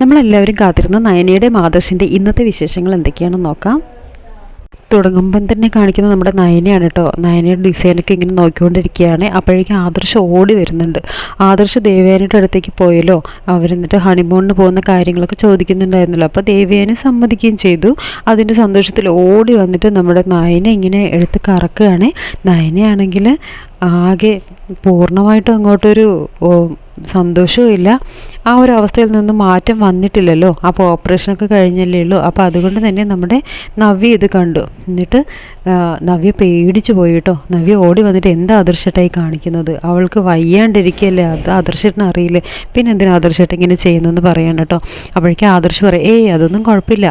നമ്മളെല്ലാവരും കാത്തിരുന്ന നയനയുടെ മാതൃശിന്റെ ഇന്നത്തെ വിശേഷങ്ങൾ എന്തൊക്കെയാണെന്ന് നോക്കാം. തുടങ്ങുമ്പം തന്നെ കാണിക്കുന്നത് നമ്മുടെ നയനയാണ് കേട്ടോ. നയനയുടെ ഡിസൈനൊക്കെ ഇങ്ങനെ നോക്കിക്കൊണ്ടിരിക്കുകയാണ്. അപ്പോഴേക്കും ആദർശ് ഓടി വരുന്നുണ്ട്. ആദർശ് ദേവയാനിയുടെ അടുത്തേക്ക് പോയല്ലോ. അവരെന്നിട്ട് ഹണിമൂണിന് പോകുന്ന കാര്യങ്ങളൊക്കെ ചോദിക്കുന്നുണ്ടായിരുന്നല്ലോ. അപ്പോൾ ദേവയാനി സമ്മതിക്കുകയും ചെയ്തു. അതിന്റെ സന്തോഷത്തിൽ ഓടി വന്നിട്ട് നമ്മുടെ നയന ഇങ്ങനെ എടുത്ത് കറക്കുകയാണ്. നയനയാണെങ്കിൽ ആകെ പൂർണമായിട്ടും അങ്ങോട്ടൊരു സന്തോഷവും ഇല്ല ആ ഒരു അവസ്ഥയിൽ നിന്ന് മാറ്റം വന്നിട്ടില്ലല്ലോ. അപ്പോൾ ഓപ്പറേഷനൊക്കെ കഴിഞ്ഞല്ലേ ഉള്ളൂ. അപ്പോൾ അതുകൊണ്ട് തന്നെ നമ്മുടെ നവ്യ ഇത് കണ്ടു. എന്നിട്ട് നവ്യ പേടിച്ചു പോയി കേട്ടോ. നവ്യ ഓടി വന്നിട്ട് എന്താ ആദർശട്ടായി കാണിക്കുന്നത്? അവൾക്ക് വയ്യാണ്ടിരിക്കുകയല്ലേ അത് ആദർശേട്ടന് അറിയില്ലേ? പിന്നെ എന്തിനാ ആദർശേട്ടൻ ഇങ്ങനെ ചെയ്യുന്നതെന്ന് പറയാൻ കേട്ടോ. അപ്പോഴേക്കും ആദർശ് പറയും ഏയ് അതൊന്നും കുഴപ്പമില്ല.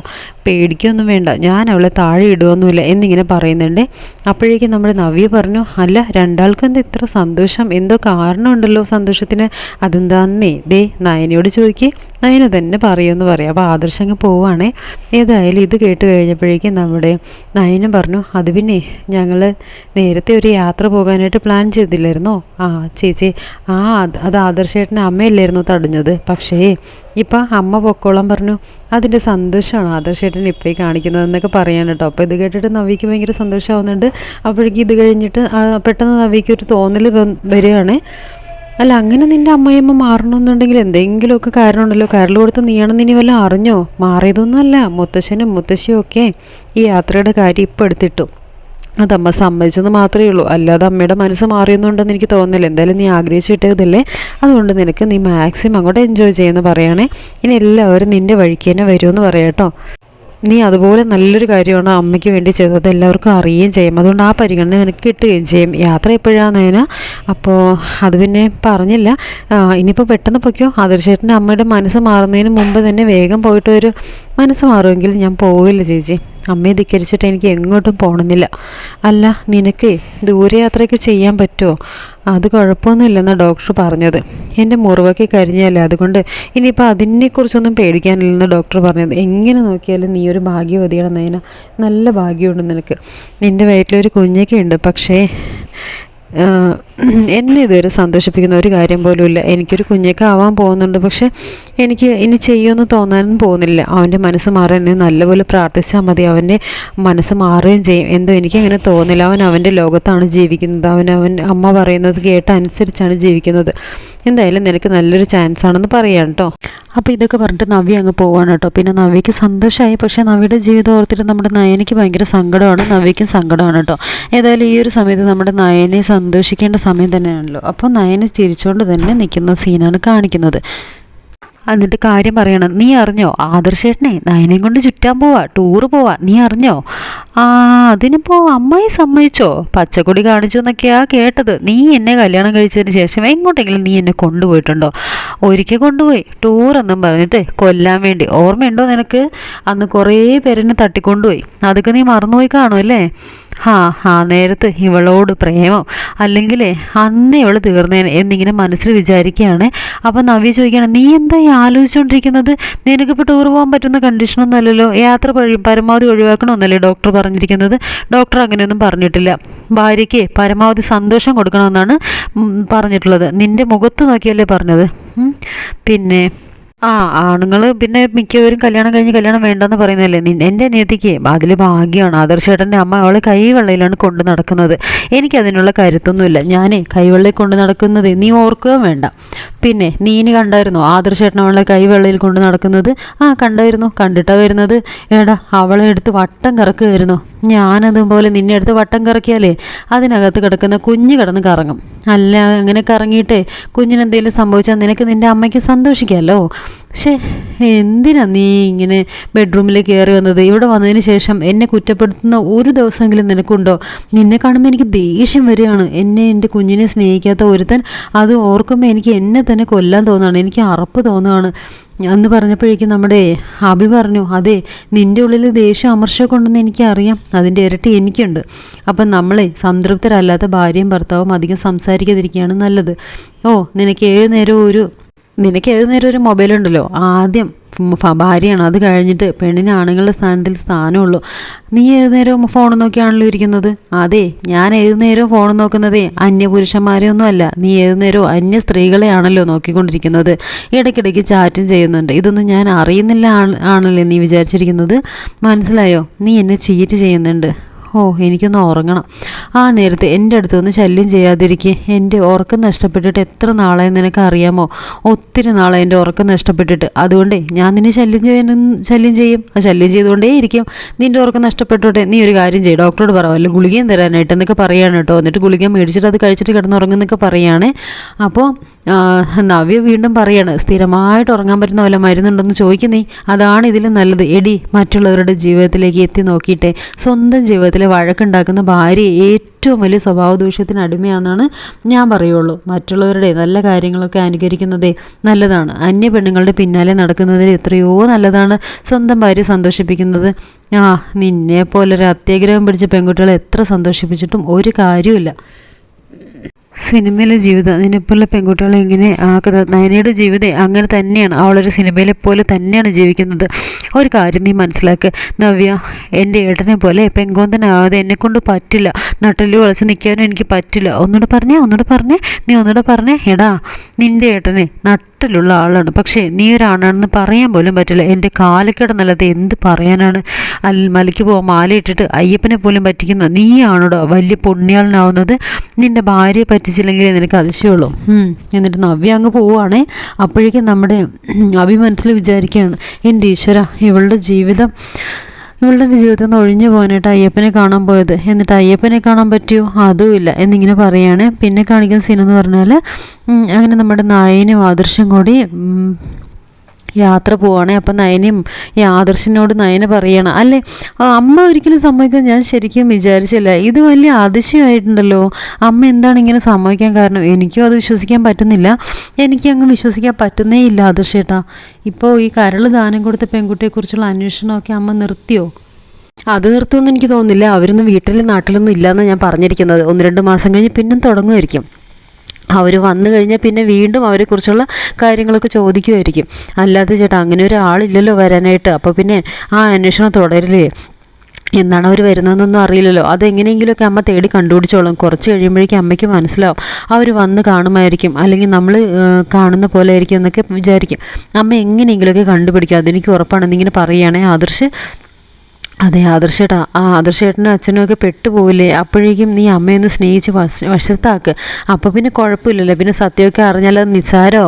പേടിക്കൊന്നും വേണ്ട. ഞാൻ അവളെ താഴെ ഇടുകയൊന്നുമില്ല എന്നിങ്ങനെ പറയുന്നുണ്ട്. അപ്പോഴേക്കും നമ്മുടെ നവ്യ പറഞ്ഞു അല്ല രണ്ടാൾക്കും എന്താ ഇത്ര സന്തോഷം? എന്തോ കാരണമുണ്ടല്ലോ സന്തോഷത്തിന്? അതെന്താന്നേ? ദേ നയനയോട് ചോദിക്ക് നയന തന്നെ പറയുമെന്ന് പറയാം. അപ്പോൾ ആദർശം അങ്ങ് പോവുകയാണേ ഏതായാലും ഇത് കേട്ട് കഴിഞ്ഞപ്പോഴേക്കും നമ്മുടെ നയനം പറഞ്ഞു അത് പിന്നെ ഞങ്ങൾ നേരത്തെ ഒരു യാത്ര പോകാനായിട്ട് പ്ലാൻ ചെയ്തില്ലായിരുന്നോ? ആ ചേച്ചി ആ അത് ആദർശേട്ടന്റെ അമ്മയല്ലായിരുന്നു തടഞ്ഞത്? പക്ഷേ ഇപ്പം അമ്മ പൊക്കോളം പറഞ്ഞു. അതിന്റെ സന്തോഷമാണ് ആദർശേട്ടൻ ഇപ്പോൾ കാണിക്കുന്നത് എന്നൊക്കെ പറയാൻ കേട്ടോ. അപ്പോൾ ഇത് കേട്ടിട്ട് നവിക്ക് ഭയങ്കര സന്തോഷമാവുന്നുണ്ട്. അപ്പോഴേക്കും ഇത് കഴിഞ്ഞിട്ട് പെട്ടെന്ന് നവിക്ക് ഒരു തോന്നൽ വരികയാണ്. അല്ല അങ്ങനെ നിന്റെ അമ്മയമ്മ മാറണമെന്നുണ്ടെങ്കിൽ എന്തെങ്കിലുമൊക്കെ കാരണമുണ്ടല്ലോ. കരൾ കൊടുത്ത് നീയാണെന്ന് ഇനി വല്ല അറിഞ്ഞോ? മാറിയതൊന്നുമല്ല. മുത്തശ്ശനും മുത്തശ്ശിയും ഒക്കെ ഈ യാത്രയുടെ കാര്യം ഇപ്പം എടുത്തിട്ടു. അതമ്മ സമ്മതിച്ചെന്ന് മാത്രമേ ഉള്ളൂ. അല്ലാതെ അമ്മയുടെ മനസ്സ് മാറിയെന്നുണ്ടെന്ന് എനിക്ക് തോന്നുന്നില്ല. എന്തായാലും നീ ആഗ്രഹിച്ചിട്ടതല്ലേ? അതുകൊണ്ട് നിനക്ക് നീ മാക്സിമം അങ്ങോട്ട് എൻജോയ് ചെയ്യുമെന്ന് പറയണേ ഇനി എല്ലാവരും നിന്റെ വഴിക്ക് തന്നെ വരുമെന്ന് പറയാം നീ അതുപോലെ നല്ലൊരു കാര്യമാണ് അമ്മയ്ക്ക് വേണ്ടി ചെയ്തത്. എല്ലാവർക്കും അറിയുകയും ചെയ്യും. അതുകൊണ്ട് ആ പരിഗണന നിനക്ക് കിട്ടുകയും ചെയ്യും. യാത്ര എപ്പോഴാന്നേന അപ്പോൾ അത് പിന്നെ പറഞ്ഞില്ല. ഇനിയിപ്പോൾ പെട്ടെന്ന് പൊയ്ക്കോ. ആദർശേട്ടന്റെ അമ്മയുടെ മനസ്സ് മാറുന്നതിന് മുമ്പ് തന്നെ വേഗം പോയിട്ട് ഒരു മനസ്സ് മാറുമെങ്കിൽ ഞാൻ പോവില്ല ചേച്ചി. അമ്മയെ ധിക്കരിച്ചിട്ട് എനിക്ക് എങ്ങോട്ടും പോകണമെന്നില്ല അല്ല നിനക്ക് ദൂരയാത്രയ്ക്ക് ചെയ്യാൻ പറ്റുമോ അത് കുഴപ്പമൊന്നുമില്ലെന്നാണ് ഡോക്ടർ പറഞ്ഞത്. എന്റെ മുറിവൊക്കെ കരിഞ്ഞല്ലേ അതുകൊണ്ട് ഇനിയിപ്പോൾ അതിനെക്കുറിച്ചൊന്നും പേടിക്കാനില്ലെന്ന് ഡോക്ടർ പറഞ്ഞത്. എങ്ങനെ നോക്കിയാലും നീ ഒരു ഭാഗ്യവതിയാണ് നല്ല ഭാഗ്യമുണ്ട് നിനക്ക്. നിന്റെ വയറ്റിലൊരു കുഞ്ഞൊക്കെ ഉണ്ട് പക്ഷേ എന്നെ ഇതുവരെ സന്തോഷിപ്പിക്കുന്ന ഒരു കാര്യം പോലും ഇല്ല എനിക്കൊരു കുഞ്ഞൊക്കെ ആവാൻ പോകുന്നുണ്ട്. പക്ഷെ എനിക്ക് ഇനി ചെയ്യുമെന്ന് തോന്നാനും പോകുന്നില്ല. അവന്റെ മനസ്സ് മാറാൻ എന്നെ നല്ലപോലെ പ്രാർത്ഥിച്ചാൽ മതി. അവന്റെ മനസ്സ് മാറുകയും ചെയ്യും. എന്തോ എനിക്കങ്ങനെ തോന്നില്ല. അവൻ അവന്റെ ലോകത്താണ് ജീവിക്കുന്നത്. അവൻ അവൻ അമ്മ പറയുന്നത് കേട്ട അനുസരിച്ചാണ് ജീവിക്കുന്നത്. എന്തായാലും നിനക്ക് നല്ലൊരു ചാൻസ് ആണെന്ന് പറയാം കേട്ടോ അപ്പോൾ ഇതൊക്കെ പറഞ്ഞിട്ട് നവ്യ അങ്ങ് പോവാണ് കേട്ടോ പിന്നെ നവ്യക്ക് സന്തോഷമായി പക്ഷേ നവ്യയുടെ ജീവിതം ഓർത്തിട്ട് നമ്മുടെ നയനയ്ക്ക് ഭയങ്കര സങ്കടമാണ്. നവ്യയ്ക്കും സങ്കടമാണ് കേട്ടോ ഏതായാലും ഈ ഒരു സമയത്ത് നമ്മുടെ നയനെ സന്തോഷിക്കേണ്ട സമയം തന്നെയാണല്ലോ. അപ്പോൾ നയനെ ചിരിച്ചുകൊണ്ട് തന്നെ നിൽക്കുന്ന സീനാണ് കാണിക്കുന്നത്. എന്നിട്ട് കാര്യം പറയണം. നീ അറിഞ്ഞോ? ആദർശേട്ടനെ നയനേം കൊണ്ട് ചുറ്റാൻ പോവാ ടൂറ് പോവാ. നീ അറിഞ്ഞോ? ആ അതിനിപ്പോ അമ്മായി സമ്മതിച്ചോ? പച്ചക്കൊടി കാണിച്ചു എന്നൊക്കെയാ കേട്ടത്. നീ എന്നെ കല്യാണം കഴിച്ചതിന് ശേഷം എങ്ങോട്ടെങ്കിലും നീ എന്നെ കൊണ്ടുപോയിട്ടുണ്ടോ? ഒരിക്കൽ കൊണ്ടുപോയി ടൂർ ടൂറെന്നും പറഞ്ഞിട്ട് കൊല്ലാൻ വേണ്ടി. ഓർമ്മയുണ്ടോ നിനക്ക്? അന്ന് കുറേ പേരെന്നെ തട്ടിക്കൊണ്ടുപോയി. അതൊക്കെ നീ മറന്നുപോയി കാണുമല്ലേ ഹാ ആ നേരത്ത് ഇവളോട് പ്രേമം. അല്ലെങ്കിലേ അന്നേ ഇവൾ തീർന്നേനെ എന്നിങ്ങനെ മനസ്സിൽ വിചാരിക്കുകയാണ്. അപ്പം നവ്യ ചോദിക്കുകയാണ് നീ എന്താ ഈ ആലോചിച്ചുകൊണ്ടിരിക്കുന്നത് നിനക്കിപ്പോൾ ടൂർ പോകാൻ പറ്റുന്ന കണ്ടീഷനൊന്നുമല്ലല്ലോ യാത്ര പരമാവധി ഒഴിവാക്കണമെന്നല്ലേ ഡോക്ടർ പറഞ്ഞിരിക്കുന്നത്? ഡോക്ടർ അങ്ങനെയൊന്നും പറഞ്ഞിട്ടില്ല. ഭാര്യയ്ക്ക് പരമാവധി സന്തോഷം കൊടുക്കണമെന്നാണ് പറഞ്ഞിട്ടുള്ളത്. നിന്റെ മുഖത്ത് നോക്കിയല്ലേ പറഞ്ഞത്? പിന്നെ ആ ആണുങ്ങൾ പിന്നെ മിക്കവരും കല്യാണം കഴിഞ്ഞ് കല്യാണം വേണ്ടെന്ന് പറയുന്നതല്ലേ? എന്റെ അനിയത്തിക്ക് അതിൽ ഭാഗ്യമാണ് ആദർശേട്ടന്റെ അമ്മ അവളെ കൈവെള്ളയിലാണ് കൊണ്ട് നടക്കുന്നത്. എനിക്കതിനുള്ള കരുത്തൊന്നുമില്ല. ഞാനേ കൈവെള്ളയിൽ കൊണ്ട് നടക്കുന്നത് നീ ഓർക്കുക വേണ്ട. പിന്നെ നീ ഇനി കണ്ടായിരുന്നോ? ആദർശേട്ടൻ അവളെ കൈവെള്ളയിൽ കൊണ്ട് നടക്കുന്നത്? ആ കണ്ടായിരുന്നു. കണ്ടിട്ടാ വരുന്നത്. എടാ അവളെ എടുത്ത് വട്ടം കറക്കുമായിരുന്നു ഞാനതുപോലെ നിന്നെ അടുത്ത് വട്ടം കറക്കിയാലേ അതിനകത്ത് കിടക്കുന്ന കുഞ്ഞ് കിടന്ന് കറങ്ങും. അല്ല അങ്ങനെ കറങ്ങിയിട്ടേ കുഞ്ഞിനെന്തെങ്കിലും സംഭവിച്ചാൽ നിനക്ക് നിന്റെ അമ്മയ്ക്ക് സന്തോഷിക്കാമല്ലോ പക്ഷേ എന്തിനാ നീ ഇങ്ങനെ ബെഡ്റൂമിൽ കയറി വന്നത്? ഇവിടെ വന്നതിന് ശേഷം എന്നെ കുറ്റപ്പെടുത്തുന്ന ഒരു ദിവസമെങ്കിലും നിനക്കുണ്ടോ? നിന്നെ കാണുമ്പോൾ എനിക്ക് ദേഷ്യം വരികയാണ്. എന്നെ എന്റെ കുഞ്ഞിനെ സ്നേഹിക്കാത്ത ഒരുത്തൻ അത് ഓർക്കുമ്പോൾ എനിക്ക് എന്നെ തന്നെ കൊല്ലാൻ തോന്നുകയാണ് എനിക്ക് അറപ്പ് തോന്നുകയാണ് എന്ന് പറഞ്ഞപ്പോഴേക്കും നമ്മുടെ അഭി പറഞ്ഞു അതെ നിന്റെ ഉള്ളിൽ ദേഷ്യം അമർഷമൊക്കെ ഉണ്ടെന്ന് എനിക്കറിയാം. അതിന്റെ ഇരട്ടി എനിക്കുണ്ട്. അപ്പം നമ്മളെ സംതൃപ്തരല്ലാത്ത ഭാര്യയും ഭർത്താവും അധികം സംസാരിക്കാതിരിക്കുകയാണ് നല്ലത്. ഓ നിനക്ക് ഏഴ് നേരവും ഒരു നിനക്ക് ഏത് നേരം ഒരു മൊബൈൽ ഉണ്ടല്ലോ? ആദ്യം ഭാര്യയാണ്? അത് കഴിഞ്ഞിട്ട് പെണ്ണിന് ആണുങ്ങളുടെ സ്ഥാനത്തിൽ സ്ഥാനമുള്ളൂ. നീ ഏത് നേരവും ഫോൺ നോക്കിയാണല്ലോ ഇരിക്കുന്നത്? അതെ ഞാൻ ഏത് നേരവും ഫോൺ നോക്കുന്നതേ അന്യ ഒന്നുമല്ല നീ ഏത് നേരവും അന്യ സ്ത്രീകളെയാണല്ലോ നോക്കിക്കൊണ്ടിരിക്കുന്നത്. ഇടയ്ക്കിടയ്ക്ക് ചാറ്റും ചെയ്യുന്നുണ്ട്. ഇതൊന്നും ഞാൻ അറിയുന്നില്ല ആണല്ലേ നീ വിചാരിച്ചിരിക്കുന്നത്? മനസ്സിലായോ? നീ എന്നെ ചീറ്റ് ചെയ്യുന്നുണ്ട്. ഓ എനിക്കൊന്ന് ഉറങ്ങണം. ആ നേരത്തെ എന്റെ അടുത്ത് ഒന്ന് ശല്യം ചെയ്യാതിരിക്കെ. എന്റെ ഉറക്കം നഷ്ടപ്പെട്ടിട്ട് എത്ര നാളായി നിനക്ക് അറിയാമോ? ഒത്തിരി നാളായി എന്റെ ഉറക്കം നഷ്ടപ്പെട്ടിട്ട്. അതുകൊണ്ടേ ഞാൻ നിന്നെ ശല്യം ചെയ്യാൻ ശല്യം ചെയ്യും. ആ ശല്യം ചെയ്തുകൊണ്ടേ ഇരിക്കും. നിന്റെ ഉറക്കം നഷ്ടപ്പെട്ടോട്ടെ നീ ഒരു കാര്യം ചെയ്യും. ഡോക്ടറോട് പറയാമല്ലോ ഗുളികയും തരാനായിട്ട് എന്നൊക്കെ പറയാണ് കേട്ടോ. എന്നിട്ട് ഗുളിക മേടിച്ചിട്ട് അത് കഴിച്ചിട്ട് കിടന്നുറങ്ങുന്നൊക്കെ പറയുകയാണ് അപ്പോൾ നവ്യ വീണ്ടും പറയാണ് സ്ഥിരമായിട്ട് ഉറങ്ങാൻ പറ്റുന്ന വല്ല മരുന്നുണ്ടെന്ന് ചോദിക്കുന്നേ അതാണ് ഇതിലും നല്ലത്. എടി മറ്റുള്ളവരുടെ ജീവിതത്തിലേക്ക് എത്തി നോക്കിയിട്ട്. സ്വന്തം ജീവിതത്തിലെ വഴക്കുണ്ടാക്കുന്ന ഭാര്യ ഏറ്റവും വലിയ സ്വഭാവ ദൂഷ്യത്തിന് അടിമയാണെന്നാണ് ഞാൻ പറയുള്ളൂ. മറ്റുള്ളവരുടെ നല്ല കാര്യങ്ങളൊക്കെ അനുകരിക്കുന്നതേ നല്ലതാണ്. അന്യ പെണ്ണുങ്ങളുടെ പിന്നാലെ നടക്കുന്നതിൽ എത്രയോ നല്ലതാണ് സ്വന്തം ഭാര്യ സന്തോഷിപ്പിക്കുന്നത്. ആ നിന്നെ പോലൊരു അത്യാഗ്രഹം പിടിച്ച പെൺകുട്ടികളെ എത്ര സന്തോഷിപ്പിച്ചിട്ടും ഒരു കാര്യമില്ല സിനിമയിലെ ജീവിതം നിന്നെപ്പോലുള്ള പെൺകുട്ടികളെ ഇങ്ങനെ ആക്കുന്നത് നയനയുടെ ജീവിതം അങ്ങനെ തന്നെയാണ്. അവളൊരു സിനിമയിലെ പോലെ തന്നെയാണ് ജീവിക്കുന്നത്. ഒരു കാര്യം നീ മനസ്സിലാക്കുക നവ്യ എന്റെ ഏട്ടനെ പോലെ പെങ്കോന്തനാവാതെ എന്നെക്കൊണ്ട് പറ്റില്ല. നട്ടൽ വളച്ച് നിൽക്കാനും എനിക്ക് പറ്റില്ല. ഒന്നുകൂടെ പറഞ്ഞേ ഒന്നുകൂടെ പറഞ്ഞേ നീ ഒന്നുകൂടെ പറഞ്ഞേ. എടാ നിന്റെ ഏട്ടനെ നട്ടിലുള്ള ആളാണ്. പക്ഷേ നീ ഒരാണാണെന്ന് പറയാൻ പോലും പറ്റില്ല. എന്റെ കാലക്കിടന്നല്ലാതെ എന്ത് പറയാനാണ്? അൽ മലയ്ക്ക് പോകാൻ മാലയിട്ടിട്ട് അയ്യപ്പനെ പോലും പറ്റിക്കുന്ന നീയാണോടോ വലിയ പുണ്യാളനാവുന്നത് നിന്റെ ഭാര്യയെ പറ്റിച്ചില്ലെങ്കിൽ നിനക്ക് അതിശയുള്ളൂ എന്നിട്ട് നവ്യ അങ്ങ് പോവുകയാണേ. അപ്പോഴേക്കും നമ്മുടെ അഭിമനസ്സിൽ വിചാരിക്കുകയാണ് എന്റെ ഈശ്വര ഇവളുടെ ജീവിതം ഇവളുടെ ജീവിതത്തിൽ നിന്ന് ഒഴിഞ്ഞു പോകാനായിട്ട് അയ്യപ്പനെ കാണാൻ പോയത്. എന്നിട്ട് അയ്യപ്പനെ കാണാൻ പറ്റിയോ? അതുമില്ല എന്നിങ്ങനെ പറയാണ്. പിന്നെ കാണിക്കുന്ന സീൻ എന്ന് പറഞ്ഞാൽ അങ്ങനെ നമ്മുടെ നായനും ആദർശം കൂടി യാത്ര പോവാണ് അപ്പം നയനയും ഈ ആദർശിനോട് നയന പറയണം അല്ലേ അമ്മ ഒരിക്കലും സമ്മതിക്കാൻ ഞാൻ ശരിക്കും വിചാരിച്ചില്ല. ഇത് വലിയ അതിശയമായിട്ടുണ്ടല്ലോ. അമ്മ എന്താണ് ഇങ്ങനെ സമ്മതിക്കാൻ കാരണം? എനിക്കും അത് വിശ്വസിക്കാൻ പറ്റുന്നില്ല. എനിക്ക് അങ്ങ് വിശ്വസിക്കാൻ പറ്റുന്നേ ഇല്ല ആദർശേട്ടാ. ഇപ്പോൾ ഈ കരൾ ദാനം കൊടുത്ത പെൺകുട്ടിയെക്കുറിച്ചുള്ള അന്വേഷണമൊക്കെ അമ്മ നിർത്തിയോ? അത് നിർത്തുമെന്ന് എനിക്ക് തോന്നുന്നില്ല. അവരൊന്നും വീട്ടിലും നാട്ടിലൊന്നും ഇല്ലയെന്ന് ഞാൻ പറഞ്ഞിരിക്കുന്നത്. ഒന്ന് രണ്ട് മാസം കഴിഞ്ഞ് പിന്നെ തുടങ്ങുമായിരിക്കും. അവർ വന്നു കഴിഞ്ഞാൽ പിന്നെ വീണ്ടും അവരെക്കുറിച്ചുള്ള കാര്യങ്ങളൊക്കെ ചോദിക്കുമായിരിക്കും അല്ലാതെ ചേട്ടാ അങ്ങനെ ഒരാളില്ലല്ലോ വരാനായിട്ട്. അപ്പോൾ പിന്നെ ആ അന്വേഷണം തുടരില്ലേ? എന്നാണ് അവർ വരുന്നതെന്നൊന്നും അറിയില്ലല്ലോ. അതെങ്ങനെയെങ്കിലുമൊക്കെ അമ്മ തേടി കണ്ടുപിടിച്ചോളും. കുറച്ച് കഴിയുമ്പോഴേക്കും അമ്മയ്ക്ക് മനസ്സിലാവും. അവർ വന്ന് കാണുമായിരിക്കും. അല്ലെങ്കിൽ നമ്മൾ കാണുന്ന പോലെ ആയിരിക്കും എന്നൊക്കെ വിചാരിക്കും. അമ്മ എങ്ങനെയെങ്കിലുമൊക്കെ കണ്ടുപിടിക്കും. അതെനിക്ക് ഉറപ്പാണ്. എന്നിങ്ങനെ പറയുകയാണെങ്കിൽ ആദർശ്. അതെ ആദർശേട്ടാ. ആ ആദർശേട്ടനും അച്ഛനും ഒക്കെ പെട്ടുപോകില്ലേ അപ്പോഴേക്കും നീ അമ്മയൊന്ന് സ്നേഹിച്ച് വശ വശത്താക്ക്. അപ്പോൾ പിന്നെ കുഴപ്പമില്ലല്ലോ. പിന്നെ സത്യമൊക്കെ അറിഞ്ഞാൽ അത് നിസ്സാരോ?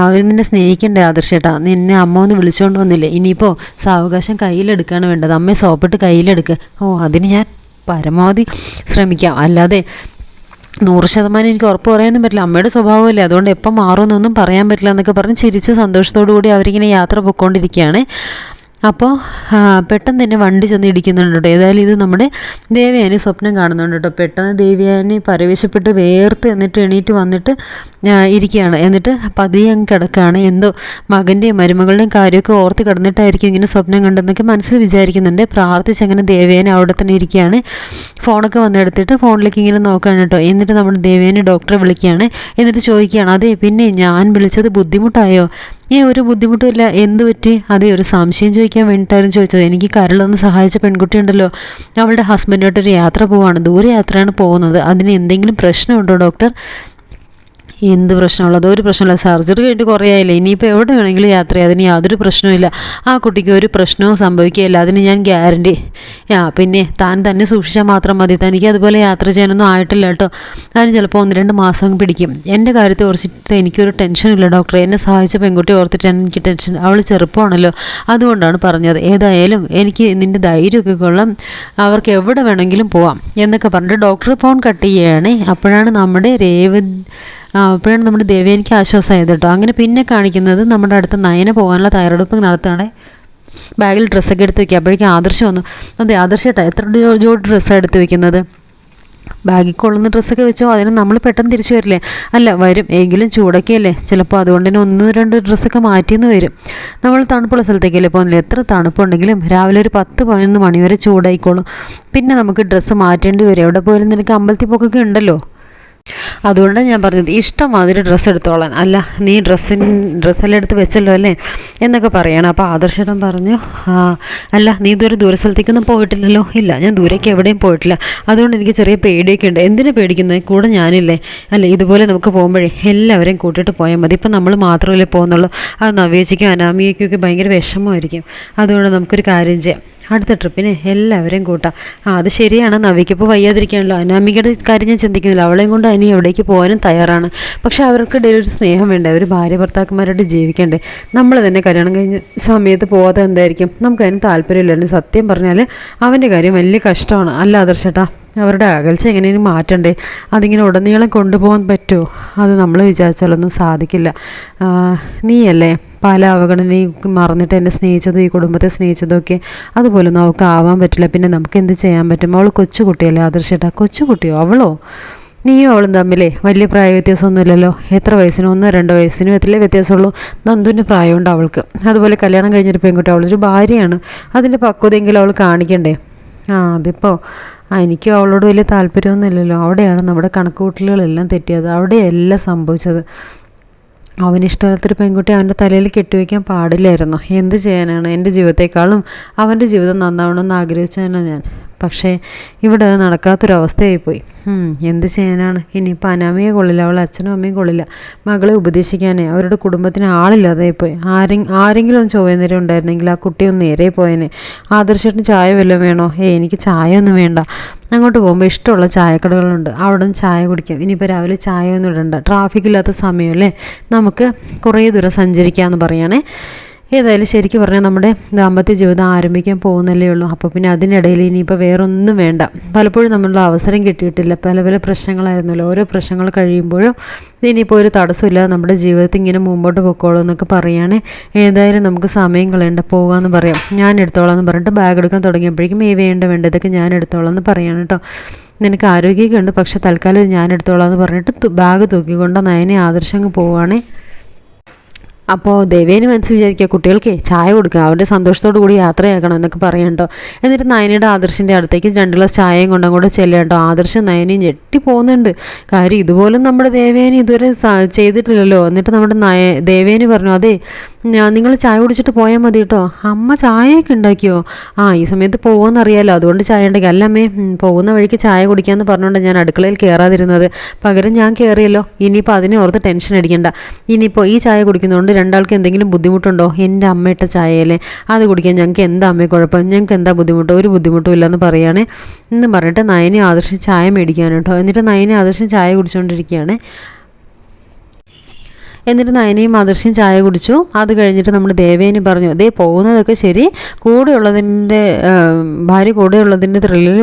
അവർ നിന്നെ സ്നേഹിക്കണ്ടേ ആദർശേട്ടാ? നിന്നെ അമ്മ ഒന്ന് വിളിച്ചുകൊണ്ട് വന്നില്ലേ? ഇനിയിപ്പോൾ സാവകാശം കയ്യിലെടുക്കുകയാണ് വേണ്ടത്. അമ്മയെ സോപ്പിട്ട് കയ്യിലെടുക്ക്. ഓ അതിന് ഞാൻ പരമാവധി ശ്രമിക്കാം. അല്ലാതെ നൂറ് ശതമാനം എനിക്ക് ഉറപ്പ് പറയാനൊന്നും പറ്റില്ല. അമ്മയുടെ സ്വഭാവമല്ലേ. അതുകൊണ്ട് എപ്പം മാറുമെന്നൊന്നും പറയാൻ പറ്റില്ല എന്നൊക്കെ പറഞ്ഞ് ചിരിച്ച് സന്തോഷത്തോടു കൂടി അവരിങ്ങനെ യാത്ര പൊയ്ക്കൊണ്ടിരിക്കുകയാണ്. അപ്പോൾ പെട്ടെന്ന് തന്നെ വണ്ടി ചെന്ന് ഇടിക്കുന്നുണ്ട് കേട്ടോ. ഏതായാലും ഇത് നമ്മുടെ ദേവയാനി സ്വപ്നം കാണുന്നുണ്ട് കേട്ടോ. പെട്ടെന്ന് ദേവയാനി പരവേശപ്പെട്ട് വേർത്ത് എന്നിട്ട് എണീറ്റ് വന്നിട്ട് ഇരിക്കുകയാണ്. എന്നിട്ട് പതിയെ അങ്ങ് കിടക്കുകയാണ്. എന്തോ മകന്റെയും മരുമകളുടെയും കാര്യമൊക്കെ ഓർത്ത് കിടന്നിട്ടായിരിക്കും ഇങ്ങനെ സ്വപ്നം കണ്ടെന്നൊക്കെ മനസ്സിൽ വിചാരിക്കുന്നുണ്ട്. പ്രാർത്ഥിച്ച് അങ്ങനെ ദേവേനെ അവിടെ തന്നെ ഇരിക്കുകയാണ്. ഫോണൊക്കെ വന്നെടുത്തിട്ട് ഫോണിലേക്ക് ഇങ്ങനെ നോക്കുകയാണ് കേട്ടോ. എന്നിട്ട് നമ്മുടെ ദേവയാനി ഡോക്ടറെ വിളിക്കുകയാണ്. എന്നിട്ട് ചോദിക്കുകയാണ് അതെ പിന്നെ ഞാൻ വിളിച്ചത് ബുദ്ധിമുട്ടായോ? ഏ ഒരു ബുദ്ധിമുട്ടുമില്ല. എന്ത് പറ്റി? അതെ ഒരു സംശയം ചോദിക്കാൻ വേണ്ടിയിട്ടായിരുന്നു ചോദിച്ചത്. എനിക്ക് കരളൊന്ന് സഹായിച്ച പെൺകുട്ടി ഉണ്ടല്ലോ. അവളുടെ ഹസ്ബൻഡോട്ടൊരു യാത്ര പോവാണ്. ദൂരെ യാത്രയാണ് പോകുന്നത്. അതിന് എന്തെങ്കിലും പ്രശ്നമുണ്ടോ ഡോക്ടർ എന്ത് പ്രശ്നമുള്ളത്? ഒരു പ്രശ്നമില്ല. സർജറി കഴിഞ്ഞിട്ട് കുറേ ആയില്ല? ഇനിയിപ്പോൾ എവിടെ വേണമെങ്കിലും യാത്ര ചെയ്യാം. അതിന് യാതൊരു പ്രശ്നവുമില്ല. ആ കുട്ടിക്ക് ഒരു പ്രശ്നവും സംഭവിക്കുകയില്ല. അതിന് ഞാൻ ഗ്യാരണ്ടി. ആ പിന്നെ താൻ തന്നെ സൂക്ഷിച്ചാൽ മാത്രം മതി. തനിക്ക് അതുപോലെ യാത്ര ചെയ്യാനൊന്നും ആയിട്ടില്ല കേട്ടോ. അതിന് ചിലപ്പോൾ ഒന്ന് രണ്ട് മാസം പിടിക്കും. എന്റെ കാര്യത്തെ ഓർച്ചിട്ട് എനിക്കൊരു ടെൻഷനില്ല ഡോക്ടറെ. എന്നെ സഹായിച്ച പെൺകുട്ടി ഓർത്തിട്ടാണ് എനിക്ക് ടെൻഷൻ. അവൾ ചെറുപ്പമാണല്ലോ. അതുകൊണ്ടാണ് പറഞ്ഞത്. ഏതായാലും എനിക്ക് നിന്റെ ധൈര്യമൊക്കെ കൊള്ളാം. അവർക്ക് എവിടെ വേണമെങ്കിലും പോവാം എന്നൊക്കെ പറഞ്ഞിട്ട് ഡോക്ടർ ഫോൺ കട്ട് ചെയ്യുകയാണ്. അപ്പോഴാണ് നമ്മുടെ രേവതി ആ, അപ്പോഴാണ് നമ്മുടെ ദേവി എനിക്ക് ആശ്വാസമായത് കേട്ടോ. അങ്ങനെ പിന്നെ കാണിക്കുന്നത് നമ്മുടെ അടുത്ത് നയന പോകാനുള്ള തയ്യാറെടുപ്പ് നടത്തുകയാണ്. ബാഗിൽ ഡ്രസ്സൊക്കെ എടുത്ത് വെക്കുക. അപ്പോഴേക്കും ആദർശം വന്നു. അതെ ആദർശേട്ടാ എത്ര ജോഡി ഡ്രസ്സാണ് എടുത്ത് വെക്കുന്നത്? ബാഗിൽ കൊള്ളുന്ന ഡ്രസ്സൊക്കെ വെച്ചോ? അതിന് നമ്മൾ പെട്ടെന്ന് തിരിച്ചു വരില്ലേ? അല്ല വരും. എങ്കിലും ചൂടൊക്കെയല്ലേ? ചിലപ്പോൾ അതുകൊണ്ട് തന്നെ ഒന്ന് രണ്ട് ഡ്രസ്സൊക്കെ മാറ്റിയെന്ന് വരും. നമ്മൾ തണുപ്പുള്ള സ്ഥലത്തേക്കല്ലേ പോകുന്നില്ല എത്ര തണുപ്പുണ്ടെങ്കിലും രാവിലെ ഒരു പത്ത് പതിനൊന്ന് മണി വരെ ചൂടായിക്കോളും. പിന്നെ നമുക്ക് ഡ്രസ്സ് മാറ്റേണ്ടി വരും. എവിടെ പോയാലും നിനക്ക് അമ്പലത്തിൽ പോക്കൊക്കെ ഉണ്ടല്ലോ. അതുകൊണ്ടാണ് ഞാൻ പറഞ്ഞത് ഇഷ്ടമാതിരി ഡ്രസ്സ് എടുത്തോളാൻ. അല്ല നീ ഡ്രസ്സിൻ ഡ്രസ്സെല്ലാം എടുത്ത് വെച്ചല്ലോ അല്ലേ? എന്നൊക്കെ പറയണം. അപ്പോൾ ആദർശേട്ടൻ പറഞ്ഞു അല്ല നീ ഇതുവരെ ദൂരസ്ഥലത്തേക്കൊന്നും പോയിട്ടില്ലല്ലോ? ഇല്ല ഞാൻ ദൂരേക്ക് എവിടെയും പോയിട്ടില്ല. അതുകൊണ്ട് എനിക്ക് ചെറിയ പേടിയൊക്കെ ഉണ്ട്. എന്തിനു പേടിക്കുന്നത് കൂടെ ഞാനില്ലേ? അല്ല ഇതുപോലെ നമുക്ക് പോകുമ്പോഴേ എല്ലാവരെയും കൂട്ടിയിട്ട് പോയാൽ മതി. ഇപ്പം നമ്മൾ മാത്രമല്ലേ പോകുന്നുള്ളൂ. അത് നവ്യച്ചയ്ക്കും അനാമിയയ്ക്കും ഒക്കെ ഭയങ്കര വിഷമമായിരിക്കും. അതുകൊണ്ട് നമുക്കൊരു കാര്യം ചെയ്യാം. അടുത്ത ട്രിപ്പിന് എല്ലാവരെയും കൂട്ടാം. ആ അത് ശരിയാണ്. നവിക്കിപ്പോൾ വയ്യാതിരിക്കുകയാണല്ലോ അനാമികയുടെ കാര്യം ഞാൻ ചിന്തിക്കുന്നില്ല. അവളെയും കൊണ്ട് അനി എവിടേക്ക് പോകാനും തയ്യാറാണ്. പക്ഷെ അവർക്കിടയിൽ ഒരു സ്നേഹം വേണ്ടേ? ഒരു ഭാര്യ ഭർത്താക്കന്മാരായിട്ട് ജീവിക്കണ്ടേ? നമ്മൾ തന്നെ കല്യാണം കഴിഞ്ഞ സമയത്ത് പോകാതെ എന്തായിരിക്കും? നമുക്കതിന് താല്പര്യമില്ലായിരുന്നു സത്യം പറഞ്ഞാൽ അവന്റെ കാര്യം വലിയ കഷ്ടമാണ്. അല്ല ആദർശേട്ടാ അവരുടെ അകൽച്ച എങ്ങനെയും മാറ്റണ്ടേ? അതിങ്ങനെ ഉടനീളം കൊണ്ടുപോകാൻ പറ്റുമോ? അത് നമ്മൾ വിചാരിച്ചാലൊന്നും സാധിക്കില്ല. നീയല്ലേ? പല അവഗണനയും മറന്നിട്ട് എന്നെ സ്നേഹിച്ചതും ഈ കുടുംബത്തെ സ്നേഹിച്ചതും ഒക്കെ അതുപോലൊന്നും അവൾക്ക് ആവാൻ പറ്റില്ല. പിന്നെ നമുക്ക് എന്ത് ചെയ്യാൻ പറ്റും? അവൾ കൊച്ചുകുട്ടിയല്ലേ ആദർശേട്ടാ കൊച്ചുകുട്ടിയോ അവളോ? നീയും അവളും തമ്മിലേ വലിയ പ്രായ വ്യത്യാസമൊന്നുമില്ലല്ലോ എത്ര വയസ്സിനും? ഒന്നോ രണ്ടോ വയസ്സിനും എത്രയേ വ്യത്യാസമുള്ളൂ? നന്ദുവിന് പ്രായമുണ്ട് അവൾക്ക്. അതുപോലെ കല്യാണം കഴിഞ്ഞൊരു പെൺകുട്ടി. അവളൊരു ഭാര്യയാണ്. അതിന്റെ പക്വതയെങ്കിലും അവൾ കാണിക്കണ്ടേ? ആ അതിപ്പോൾ എനിക്കും അവളോട് വലിയ താല്പര്യമൊന്നുമില്ലല്ലോ അവിടെയാണ് നമ്മുടെ കണക്കുകൂട്ടലുകളെല്ലാം തെറ്റിയത്. അവിടെയെല്ലാം സംഭവിച്ചത്. അവനിഷ്ടമില്ലാത്തൊരു പെൺകുട്ടി അവന്റെ തലയിൽ കെട്ടിവെക്കാൻ പാടില്ലായിരുന്നു. എന്ത് ചെയ്യാനാണ്? എന്റെ ജീവിതത്തെക്കാളും അവന്റെ ജീവിതം നന്നാവണമെന്ന് ആഗ്രഹിച്ചതാണ് ഞാൻ. പക്ഷേ ഇവിടെ അത് നടക്കാത്തൊരവസ്ഥയായിപ്പോയി എന്ത് ചെയ്യാനാണ്? ഇനിയിപ്പോൾ അനാമയെ കൊള്ളില്ല അവളെ അച്ഛനും അമ്മയും കൊള്ളില്ല. മകളെ ഉപദേശിക്കാനേ അവരുടെ കുടുംബത്തിന് ആളില്ലാതായിപ്പോയി. ആരെ ആരെങ്കിലും ഒന്ന് ചൊവ്വ നേരം ഉണ്ടായിരുന്നെങ്കിൽ ആ കുട്ടി ഒന്ന് നേരെ പോയേനെ. ആദർശത്തിന് ചായ വല്ലതും വേണോ? ഏ എനിക്ക് ചായ ഒന്നും വേണ്ട. അങ്ങോട്ട് പോകുമ്പോൾ ഇഷ്ടമുള്ള ചായക്കടകളുണ്ട്. അവിടെ നിന്ന് ചായ കുടിക്കാം. ഇനിയിപ്പോൾ രാവിലെ ചായ ഒന്നും ഇടണ്ട. ട്രാഫിക് ഇല്ലാത്ത സമയമല്ലേ നമുക്ക് കുറേ ദൂരം സഞ്ചരിക്കാമെന്ന് പറയുകയാണേ ഏതായാലും ശരിക്കും പറഞ്ഞാൽ നമ്മുടെ ദാമ്പത്യ ജീവിതം ആരംഭിക്കാൻ പോകുന്നല്ലേ ഉള്ളൂ. അപ്പോൾ പിന്നെ അതിനിടയിൽ ഇനിയിപ്പോൾ വേറൊന്നും വേണ്ട. പലപ്പോഴും നമ്മളുടെ അവസരം കിട്ടിയിട്ടില്ല. പല പല പ്രശ്നങ്ങളായിരുന്നല്ലോ. ഓരോ പ്രശ്നങ്ങൾ കഴിയുമ്പോഴും ഇനിയിപ്പോൾ ഒരു തടസ്സമില്ല നമ്മുടെ ജീവിതത്തിൽ ഇങ്ങനെ മുമ്പോട്ട് പൊക്കോളൂ എന്നൊക്കെ പറയാണ്. ഏതായാലും നമുക്ക് സമയം കളയണ്ട പോകാമെന്ന് പറയാം. ഞാൻ എടുത്തോളാം എന്ന് പറഞ്ഞിട്ട് ബാഗ് എടുക്കാൻ തുടങ്ങിയപ്പോഴേക്കും ഈ വേണ്ട വേണ്ട ഇതൊക്കെ ഞാൻ എടുത്തോളാം എന്ന് പറയാണ് കേട്ടോ നിനക്ക് ആരോഗ്യമൊക്കെ ഉണ്ട് പക്ഷേ തൽക്കാലം ഞാൻ എടുത്തോളാം എന്ന് പറഞ്ഞിട്ട് ബാഗ് തൂക്കിക്കൊണ്ട് നയനെ ആദർശം അങ്ങ് പോവുകയാണേ അപ്പോൾ ദേവേന് മനസ്സ് വിചാരിക്കുക കുട്ടികൾക്ക് ചായ കൊടുക്കുക അവരുടെ സന്തോഷത്തോടു കൂടി യാത്രയാക്കണം എന്നൊക്കെ പറയണ്ടോ എന്നിട്ട് നയനയുടെ ആദർശിന്റെ അടുത്തേക്ക് രണ്ട് ഗ്ലാസ് ചായയും കൊണ്ടും കൂടെ ചെല്ലണ്ടോ ആദർശം നയനയും ഞെട്ടി പോകുന്നുണ്ട്. കാര്യം ഇതുപോലും നമ്മുടെ ദേവേനെ ഇതുവരെ ചെയ്തിട്ടില്ലല്ലോ. എന്നിട്ട് നമ്മുടെ നയ ദേവേന് പറഞ്ഞു അതെ നിങ്ങൾ ചായ കുടിച്ചിട്ട് പോയാൽ മതി കേട്ടോ. അമ്മ ചായയൊക്കെ ഉണ്ടാക്കിയോ? ആ ഈ സമയത്ത് പോകുമെന്നറിയാലോ അതുകൊണ്ട് ചായ ഉണ്ടാക്കി. അല്ല അമ്മേ പോകുന്ന വഴിക്ക് ചായ കുടിക്കാമെന്ന് പറഞ്ഞുകൊണ്ട് ഞാൻ അടുക്കളയിൽ കയറാതിരുന്നത് പകരം ഞാൻ കയറിയല്ലോ ഇനിയിപ്പോൾ അതിനെ ഓർത്ത് ടെൻഷൻ അടിക്കണ്ട. ഇനിയിപ്പോൾ ഈ ചായ കുടിക്കുന്നതുകൊണ്ട് രണ്ടാൾക്ക് എന്തെങ്കിലും ബുദ്ധിമുട്ടുണ്ടോ? എന്റെ അമ്മയിട്ട ചായയല്ലേ അത് കുടിക്കാൻ ഞങ്ങൾക്ക് എന്താ അമ്മേ കുഴപ്പം? ഞങ്ങൾക്ക് എന്താ ബുദ്ധിമുട്ടോ? ഒരു ബുദ്ധിമുട്ടും ഇല്ലെന്ന് പറയുകയാണേ എന്ന് പറഞ്ഞിട്ട് നയനെ ആദർശം ചായ മേടിക്കാൻ എന്നിട്ട് നയനെ ആദർശം ചായ കുടിച്ചുകൊണ്ടിരിക്കുകയാണ്. എന്നിട്ട് നയനയും ആദർശയും ചായ കുടിച്ചു. അത് കഴിഞ്ഞിട്ട് നമ്മുടെ ദേവേനി പറഞ്ഞു ദേ പോകുന്നതൊക്കെ ശരി. കൂടെയുള്ളതിന്റെ ഭാര്യ കൂടെയുള്ളതിന്റെ ത്രില്ലിൽ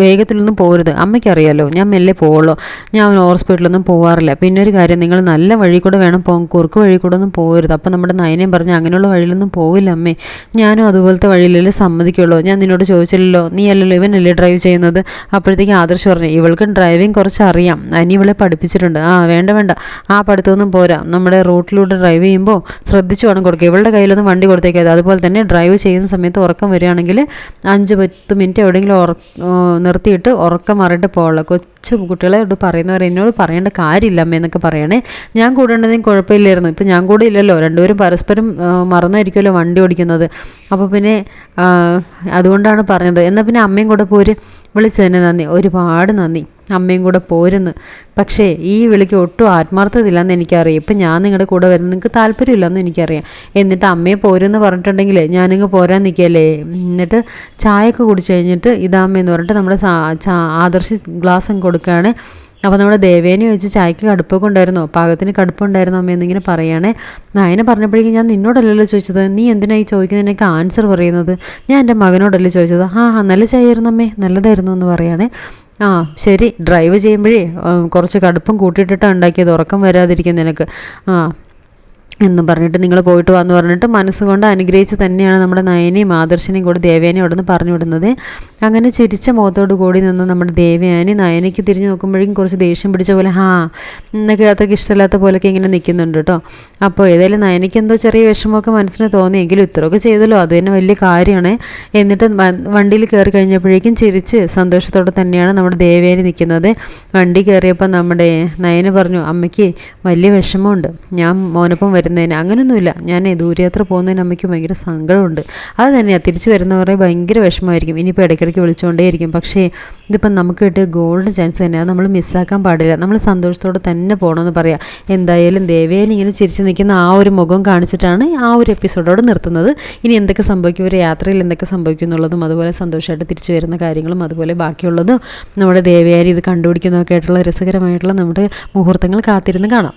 വേഗത്തിലൊന്നും പോകരുത് അമ്മയ്ക്കറിയാലോ ഞാൻ മെല്ലെ പോവുള്ളൂ. ഞാൻ ഹോസ്പിറ്റലൊന്നും പോകാറില്ല പിന്നെ ഒരു കാര്യം നിങ്ങൾ നല്ല വഴി കൂടെ വേണം പോകും കുറുക്ക് വഴി കൂടെ ഒന്നും പോകരുത് അപ്പം നമ്മുടെ നയനയും പറഞ്ഞു അങ്ങനെയുള്ള വഴിയിലൊന്നും പോവില്ല അമ്മേ. ഞാനും അതുപോലത്തെ വഴിയിലല്ലേ സമ്മതിക്കുള്ളൂ. ഞാൻ നിന്നോട് ചോദിച്ചില്ലല്ലോ നീ അല്ലല്ലോ ഇവനല്ലേ ഡ്രൈവ് ചെയ്യുന്നത്? അപ്പോഴത്തേക്ക് ആദർശ് പറഞ്ഞു ഇവൾക്ക് ഡ്രൈവിംഗ് കുറച്ച് അറിയാം അനി ഇവളെ പഠിപ്പിച്ചിട്ടുണ്ട്. ആ വേണ്ട വേണ്ട. ആ പഠിത്തമൊന്നും പോരാ. നമ്മുടെ റോട്ടിലൂടെ ഡ്രൈവ് ചെയ്യുമ്പോൾ ശ്രദ്ധിച്ചു വേണം കൊടുക്കുക ഇവളുടെ കയ്യിലൊന്നും വണ്ടി കൊടുത്തേക്കരുത് അതുപോലെ തന്നെ ഡ്രൈവ് ചെയ്യുന്ന സമയത്ത് ഉറക്കം വരികയാണെങ്കിൽ അഞ്ച് പത്ത് മിനിറ്റ് എവിടെയെങ്കിലും ഉറ നിർത്തിയിട്ട് ഉറക്കം മാറിയിട്ട് പോകാനുള്ള. കൊച്ചു കുട്ടികളെ പറയുന്നവർ എന്നോട് പറയേണ്ട കാര്യമില്ല അമ്മ എന്നൊക്കെ പറയണേ. ഞാൻ കൂടെ ഉണ്ടെങ്കിൽ കുഴപ്പമില്ലായിരുന്നു. ഇപ്പം ഞാൻ കൂടെ ഇല്ലല്ലോ. രണ്ടുപേരും പരസ്പരം മറന്നായിരിക്കുമല്ലോ വണ്ടി ഓടിക്കുന്നത്. അപ്പോൾ പിന്നെ അതുകൊണ്ടാണ് പറഞ്ഞത്. എന്നാൽ പിന്നെ അമ്മയും കൂടെ പോര് വിളിച്ചതിന് നന്ദി. ഒരുപാട് നന്ദി. അമ്മയും കൂടെ പോരുന്ന്. പക്ഷേ ഈ വിളിക്ക് ഒട്ടും ആത്മാർത്ഥതയില്ലെന്ന് എനിക്കറിയാം. ഇപ്പം ഞാൻ നിങ്ങളുടെ കൂടെ വരുന്നത് നിങ്ങൾക്ക് താല്പര്യമില്ലെന്ന് എനിക്കറിയാം. എന്നിട്ട് അമ്മയെ പോരെന്ന് പറഞ്ഞിട്ടുണ്ടെങ്കിൽ ഞാനിങ്ങ് പോരാൻ നിൽക്കല്ലേ എന്നിട്ട് ചായയൊക്കെ കുടിച്ച് കഴിഞ്ഞിട്ട് ഇതാമ്മയെന്ന് പറഞ്ഞിട്ട് നമ്മുടെ ആദർശ ഗ്ലാസ് കൊടുക്കുകയാണ്. അപ്പോൾ നമ്മുടെ ദേവേനെ ചോദിച്ചു ചായക്ക് കടുപ്പൊക്കെ ഉണ്ടായിരുന്നോ? പാകത്തിന് കടുപ്പുണ്ടായിരുന്നോ അമ്മ എന്നിങ്ങനെ പറയുകയാണേ നായനെ പറഞ്ഞപ്പോഴേക്കും ഞാൻ നിന്നോടല്ലല്ലോ ചോദിച്ചത്. നീ എന്തിനായി ചോദിക്കുന്നതിനൊക്കെ ആൻസർ പറയുന്നത്? ഞാൻ എന്റെ മകനോടല്ലേ ചോദിച്ചത്. ആ നല്ല ചായ ആയിരുന്നു അമ്മേ. നല്ലതായിരുന്നു എന്ന് പറയുകയാണേ ആ ശരി. ഡ്രൈവ് ചെയ്യുമ്പോഴേ കുറച്ച് കടുപ്പം കൂട്ടിയിട്ടിട്ടാണ് ഉണ്ടാക്കിയത്. ഉറക്കം വരാതിരിക്കും നിനക്ക്. ആ എന്ന് പറഞ്ഞിട്ട് നിങ്ങൾ പോയിട്ട് വന്ന് പറഞ്ഞിട്ട് മനസ്സുകൊണ്ട് അനുഗ്രഹിച്ച് തന്നെയാണ് നമ്മുടെ നയനെയും ആദർശനെയും കൂടെ ദേവയാനിയും അവിടെ നിന്ന് പറഞ്ഞു വിടുന്നത്. അങ്ങനെ ചിരിച്ച മുഖത്തോട് കൂടി നിന്ന് നമ്മുടെ ദേവയാനി നയനയ്ക്ക് തിരിഞ്ഞ് നോക്കുമ്പോഴേക്കും കുറച്ച് ദേഷ്യം പിടിച്ച പോലെ ഹാ എന്നൊക്കെ അത്രയ്ക്ക് ഇഷ്ടമില്ലാത്ത പോലെയൊക്കെ ഇങ്ങനെ നിൽക്കുന്നുണ്ട് കേട്ടോ അപ്പോൾ ഏതായാലും നയനയ്ക്ക് എന്തോ ചെറിയ വിഷമമൊക്കെ മനസ്സിന് തോന്നിയെങ്കിലും ഇത്രയൊക്കെ ചെയ്തല്ലോ അത് തന്നെ വലിയ കാര്യമാണ്. എന്നിട്ട് വണ്ടിയിൽ കയറി കഴിഞ്ഞപ്പോഴേക്കും ചിരിച്ച് സന്തോഷത്തോടെ തന്നെയാണ് നമ്മുടെ ദേവയാനി നിൽക്കുന്നത്. വണ്ടി കയറിയപ്പോൾ നമ്മുടെ നയന പറഞ്ഞു അമ്മയ്ക്ക് വലിയ വിഷമമുണ്ട്. ഞാൻ മോനൊപ്പം വരുന്നതിന് അങ്ങനെയൊന്നുമില്ല ഞാൻ ദൂരയാത്ര പോകുന്നതിന് അമ്മയ്ക്ക് ഭയങ്കര സങ്കടമുണ്ട്. അത് തന്നെയാണ് തിരിച്ചു വരുന്നവരെ ഭയങ്കര വിഷമമായിരിക്കും. ഇനിയിപ്പോൾ ഇടയ്ക്കിടയ്ക്ക് വിളിച്ചുകൊണ്ടേയിരിക്കും പക്ഷേ ഇതിപ്പം നമുക്ക് കിട്ടിയ ഗോൾഡൻ ചാൻസ് തന്നെയാണ് നമ്മൾ മിസ്സാക്കാൻ പാടില്ല. നമ്മൾ സന്തോഷത്തോടെ തന്നെ പോകണമെന്ന് പറയാം. എന്തായാലും ദേവേനെ ഇങ്ങനെ ചിരിച്ചു നിൽക്കുന്ന ആ ഒരു മുഖം കാണിച്ചിട്ടാണ് ആ ഒരു എപ്പിസോഡോട് നിർത്തുന്നത്. ഇനി എന്തൊക്കെ സംഭവിക്കും? ഒരു യാത്രയിൽ എന്തൊക്കെ സംഭവിക്കും എന്നുള്ളതും അതുപോലെ സന്തോഷമായിട്ട് തിരിച്ചു വരുന്ന കാര്യങ്ങളും അതുപോലെ ബാക്കിയുള്ളതും നമ്മുടെ ദേവയാനി ഇത് കണ്ടുപിടിക്കുന്നതൊക്കെ ആയിട്ടുള്ള രസകരമായിട്ടുള്ള നമ്മുടെ മുഹൂർത്തങ്ങൾ കാത്തിരുന്ന് കാണാം.